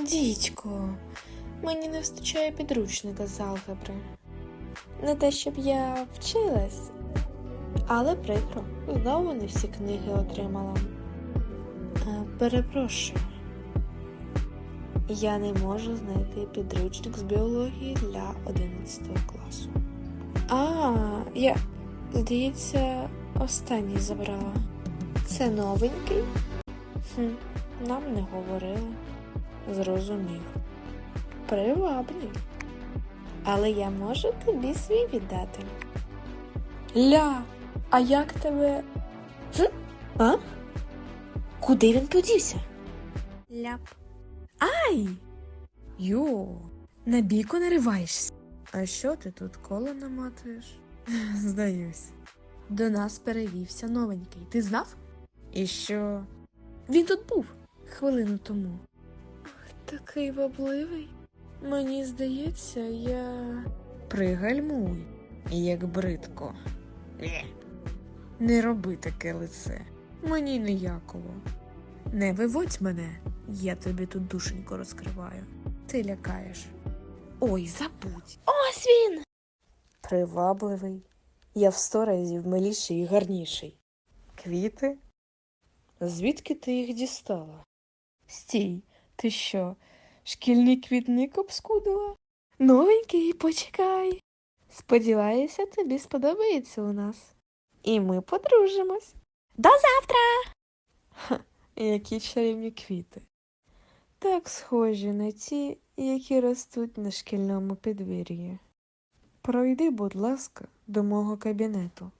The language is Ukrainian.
Дідько, мені не вистачає підручника з алгебри. Не те, щоб я вчилась, але прикро, знову не всі книги отримала. Е, Перепрошую. Я не можу знайти підручник з біології для 11 класу. А, я, здається, останній забрала. Це новенький? Хм, нам не говорили. Зрозумів. Привабний. Але я можу тобі свій віддати. Ля, а як тебе. Хм? А? Куди він подівся? Ляп. Ай! Йо, на бійку нариваєшся. А що ти тут коло наматуєш? Здаюсь. До нас перевівся новенький. Ти знав? І що? Він тут був хвилину тому. Такий вабливий. Мені здається, я. Пригальмуй, як бридко. Е. Не роби таке лице. Мені ніяково. Не виводь мене, я тобі тут душенько розкриваю. Ти лякаєш. Ой, забудь. Ось він. Привабливий. Я в сто разів миліший і гарніший. Квіти? Звідки ти їх дістала? Стій, ти що, шкільний квітник обскудила? Новенький, почекай. Сподіваюся, тобі сподобається у нас. І ми подружимось. До завтра! Ха, які чарівні квіти. Так схожі на ті, які ростуть на шкільному підвір'ї. Пройди, будь ласка, до мого кабінету.